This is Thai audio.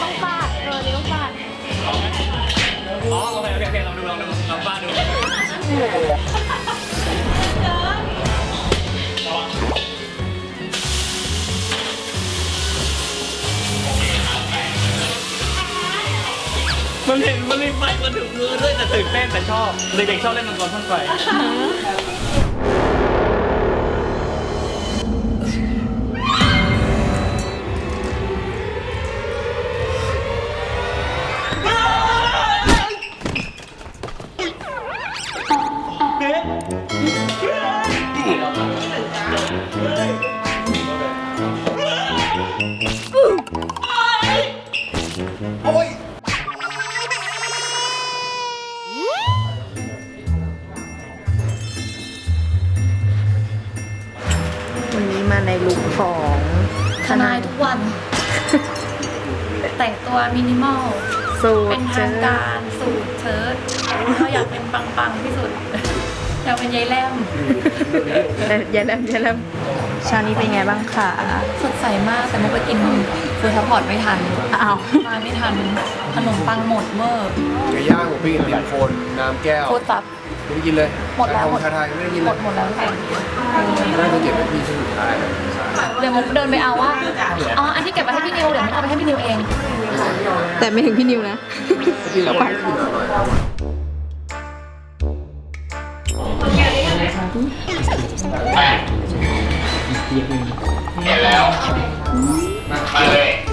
ต้องปาดเออเลี้ยวปาดอ๋อโอเคโอเคโอเคลองดูลองดูลองป้าดู มันเห็นมันมีไปมาถึงมือด้วยแต่ตื่นเต้นแต่ชอบเด็กๆชอบเล่นมังกรพ่นไฟ มาในลุคของทนายทุกวัน แต่งตัวมินิมอล สูเป็ตนรทางการสูทเชิ้ตเราอยากเป็นปังๆที่สุด อยากเป็นยายแลมเอ่ออย่าลืมอย่าลืมเช้านี้เป็นไงบ้างคะสดใสมากแต่มุกไปกินฟูดซัพพอร์ตไม่ทันอ้าวมาไม่ทันขนมปังหมดเมอร์ไก่ย่างหมูปิ้งเลี้ยงโคนน้ำแก้วโคตรจับ ไม่ได้กินเลยหมดแล้ว ชาชาไทยไม่ได้กินหเลมยดหมดแล้วค่ะน่าจะเก็บไว้พี่ช่วงสุดท้ายเดี๋ยวมุกเดินไปเอาว่าอ๋ออันที่เก็บไว้ให้พี่นิวเดี๋ยวมุกเอาไปให้พี่นิวเอง แต่ไม่ถึงพี่นิวนะพี่เราไปเห็นแล้วมาเลยอันต่อไปขายอะไร